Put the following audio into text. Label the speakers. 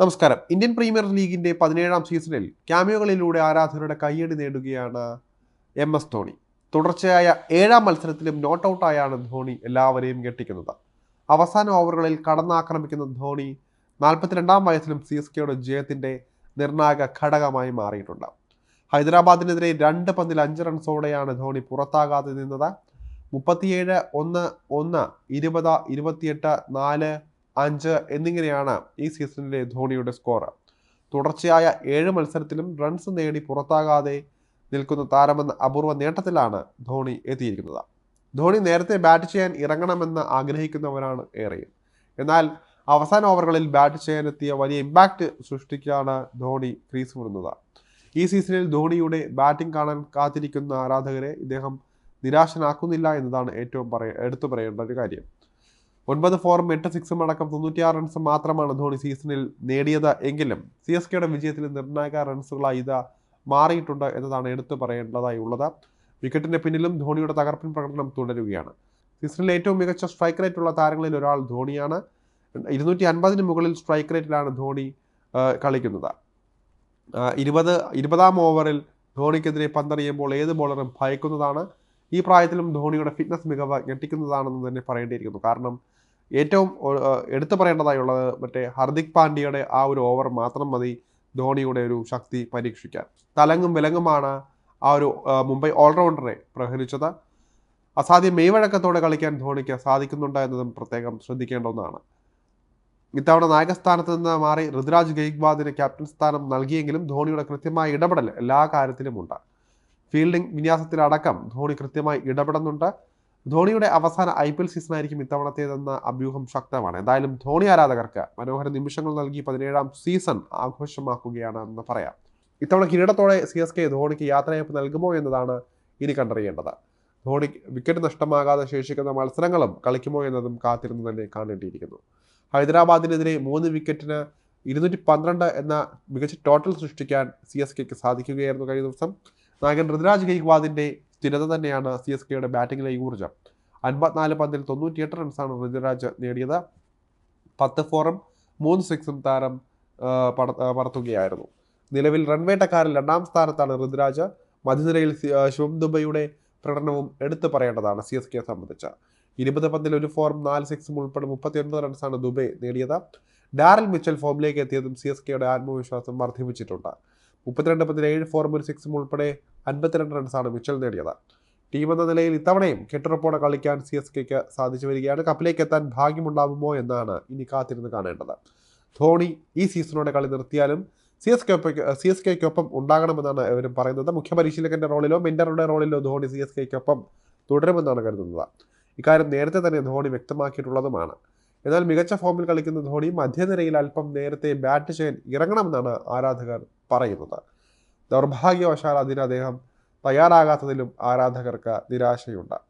Speaker 1: നമസ്കാരം. Indian premier ലീഗിന്റെ പതിനേഴാം സീസണിൽ ക്യാമിയോകളിലൂടെ ആരാധകരുടെ കയ്യടി നേടുകയാണ് എം എസ് ധോണി. തുടർച്ചയായ ഏഴാം മത്സരത്തിലും നോട്ട് ഔട്ടായാണ് ധോണി എല്ലാവരെയും ഞെട്ടിക്കുന്നത്. അവസാന ഓവറുകളിൽ കടന്നാക്രമിക്കുന്ന ധോണി നാൽപ്പത്തിരണ്ടാം വയസ്സിലും സി എസ് കെയുടെ ജയത്തിന്റെ നിർണായക ഘടകമായി മാറിയിട്ടുണ്ട്. ഹൈദരാബാദിനെതിരെ രണ്ട് പന്തിൽ അഞ്ച് റൺസോടെയാണ് ധോണി പുറത്താകാതെ നിന്നത്. മുപ്പത്തിയേഴ് ഒന്ന് ഒന്ന് ഇരുപത് ഇരുപത്തിയെട്ട് നാല് അഞ്ച് എന്നിങ്ങനെയാണ് ഈ സീസണിലെ ധോണിയുടെ സ്കോർ തുടർച്ചയായ ഏഴ് മത്സരത്തിലും റൺസ് നേടി പുറത്താകാതെ നിൽക്കുന്ന താരമെന്ന അപൂർവ നേട്ടത്തിലാണ് ധോണി എത്തിയിരിക്കുന്നത്. ധോണി നേരത്തെ ബാറ്റ് ചെയ്യാൻ ഇറങ്ങണമെന്ന് ആഗ്രഹിക്കുന്നവരാണ് ഏറെയും. എന്നാൽ അവസാന ഓവറുകളിൽ ബാറ്റ് ചെയ്യാനെത്തിയ വലിയ ഇമ്പാക്റ്റ് സൃഷ്ടിക്കാണ് ധോണി ക്രീസ് വിടുന്നത് ഈ സീസണിൽ ധോണിയുടെ ബാറ്റിംഗ് കാണാൻ കാത്തിരിക്കുന്ന ആരാധകരെ ഇദ്ദേഹം നിരാശനാക്കുന്നില്ല എന്നതാണ് ഏറ്റവും പറയ എടുത്തു പറയേണ്ട ഒരു കാര്യം. ഒൻപത് ഫോറും എട്ട് സിക്സും അടക്കം തൊണ്ണൂറ്റിയാറ് റൺസ് മാത്രമാണ് ധോണി സീസണിൽ നേടിയത്. എങ്കിലും സി എസ് കെയുടെ വിജയത്തിൽ നിർണായക റൺസുകളായി ഇത് മാറിയിട്ടുണ്ട് എന്നതാണ് എടുത്തു പറയേണ്ടതായി ഉള്ളത്. വിക്കറ്റിന്റെ പിന്നിലും ധോണിയുടെ തകർപ്പൻ പ്രകടനം തുടരുകയാണ്. സീസണിലെ ഏറ്റവും മികച്ച സ്ട്രൈക്ക് റേറ്റ് ഉള്ള താരങ്ങളിൽ ഒരാൾ ധോണിയാണ്. ഇരുന്നൂറ്റി അൻപതിന് മുകളിൽ സ്ട്രൈക്ക് റേറ്റിലാണ് ധോണി കളിക്കുന്നത്. ഇരുപത് ഇരുപതാം ഓവറിൽ ധോണിക്കെതിരെ പന്തറിയുമ്പോൾ ഏത് ബോളറും ഭയക്കുന്നതാണ്. ഈ പ്രായത്തിലും ധോണിയുടെ ഫിറ്റ്നസ് മികവ് ഞെട്ടിക്കുന്നതാണെന്ന് തന്നെ പറയേണ്ടിയിരിക്കുന്നു. കാരണം ഏറ്റവും എടുത്തു പറയേണ്ടതായുള്ളത് മറ്റേ ഹർദിക് പാണ്ഡ്യയുടെ ആ ഒരു ഓവർ മാത്രം മതി ധോണിയുടെ ഒരു ശക്തി പരീക്ഷിക്കാൻ. തലങ്ങും വിലങ്ങുമാണ് ആ ഒരു മുംബൈ ഓൾറൗണ്ടറെ പ്രഹരിച്ചത്. അസാധ്യ മെയ്വഴക്കത്തോടെ കളിക്കാൻ ധോണിക്ക് സാധിക്കുന്നുണ്ട് എന്നതും പ്രത്യേകം ശ്രദ്ധിക്കേണ്ട ഒന്നാണ്. ഇത്തവണ നായകസ്ഥാനത്ത് നിന്ന് മാറി ഋതുരാജ് ഗെയ്ക്വാദിന് ക്യാപ്റ്റൻ സ്ഥാനം നൽകിയെങ്കിലും ധോണിയുടെ കൃത്യമായ ഇടപെടൽ എല്ലാ കാര്യത്തിലുമുണ്ട് ഫീൽഡിംഗ് വിന്യാസത്തിലടക്കം ധോണി കൃത്യമായി ഇടപെടുന്നുണ്ട്. ധോണിയുടെ അവസാന ഐ പി എൽ സീസണായിരിക്കും ഇത്തവണത്തേതെന്ന അഭ്യൂഹം ശക്തമാണ്. എന്തായാലും ധോണി ആരാധകർക്ക് മനോഹര നിമിഷങ്ങൾ നൽകി പതിനേഴാം സീസൺ ആഘോഷമാക്കുകയാണ് എന്ന് പറയാം. ഇത്തവണ കിരീടത്തോടെ സി എസ് കെ ധോണിക്ക് യാത്രയപ്പ് നൽകുമോ എന്നതാണ് ഇനി കണ്ടറിയേണ്ടത്. ധോണി വിക്കറ്റ് നഷ്ടമാകാതെ ശേഷിക്കുന്ന മത്സരങ്ങളും കളിക്കുമോ എന്നതും കാത്തിരുന്ന് തന്നെ കാണേണ്ടിയിരിക്കുന്നു. ഹൈദരാബാദിനെതിരെ മൂന്ന് വിക്കറ്റിന് ഇരുന്നൂറ്റി പന്ത്രണ്ട് എന്ന മികച്ച ടോട്ടൽ സൃഷ്ടിക്കാൻ സി എസ് കെക്ക് സാധിക്കുകയായിരുന്നു കഴിഞ്ഞ ദിവസം. നായകൻ ഋതുരാജ് ഗെയ്ക്വാദിന്റെ സ്ഥിരത തന്നെയാണ് സി എസ് കെയുടെ ബാറ്റിംഗിലെ ഊർജം. അൻപത്തിനാല് പന്തിൽ തൊണ്ണൂറ്റിയെട്ട് റൺസാണ് ഋതുരാജ് നേടിയത്. പത്ത് ഫോറും മൂന്ന് സിക്സും താരം പറത്തുകയായിരുന്നു. നിലവിൽ റൺവേട്ടക്കാരിൽ രണ്ടാം സ്ഥാനത്താണ് ഋതുരാജ്. മധ്യനിരയിൽ ശിവം ദുബൈയുടെ പ്രകടനവും എടുത്തു പറയേണ്ടതാണ് സി എസ് കെയെ സംബന്ധിച്ച്. ഇരുപത് പന്തിൽ ഒരു ഫോറും നാല് സിക്സും ഉൾപ്പെടെ മുപ്പത്തിയൊൻപത് റൺസാണ് ദുബൈ നേടിയത്. ഡാരൽ മിച്ചൽ ഫോമിലേക്ക് എത്തിയതും സി എസ് കെയുടെ ആത്മവിശ്വാസം വർദ്ധിപ്പിച്ചിട്ടുണ്ട്. മുപ്പത്തിരണ്ട് പത്തിന് ഏഴ് ഫോർ ഒരു സിക്സും ഉൾപ്പെടെ അൻപത്തിരണ്ട് റൺസാണ് മിച്ചൽ നേടിയത്. ടീം എന്ന നിലയിൽ ഇത്തവണയും കെട്ടുറപ്പോടെ കളിക്കാൻ സി എസ് കെക്ക് സാധിച്ചു വരികയാണ്. കപ്പിലേക്ക് എത്താൻ ഭാഗ്യമുണ്ടാകുമോ എന്നാണ് ഇനി കാത്തിരുന്ന് കാണേണ്ടത്. ധോണി ഈ സീസണോടെ കളി നിർത്തിയാലും C S K C S കെക്കൊപ്പം ഉണ്ടാകണമെന്നാണ് ഇവരും പറയുന്നത്. മുഖ്യപരിശീലകന്റെ റോളിലോ മെന്ററുടെ റോളിലോ ധോണി സി എസ് കെക്കൊപ്പം തുടരുമെന്നാണ് കരുതുന്നത്. ഇക്കാര്യം നേരത്തെ തന്നെ ധോണി വ്യക്തമാക്കിയിട്ടുള്ളതുമാണ്. എന്നാൽ മികച്ച ഫോമിൽ കളിക്കുന്ന ധോണി മധ്യനിരയിൽ അല്പം നേരത്തെ ബാറ്റ് ചെയ്യാൻ ഇറങ്ങണമെന്നാണ് ആരാധകർ പറയുന്നത്. ദൗർഭാഗ്യവശാൽ അതിന് അദ്ദേഹം തയ്യാറാകാത്തതിലും ആരാധകർക്ക് നിരാശയുണ്ട്.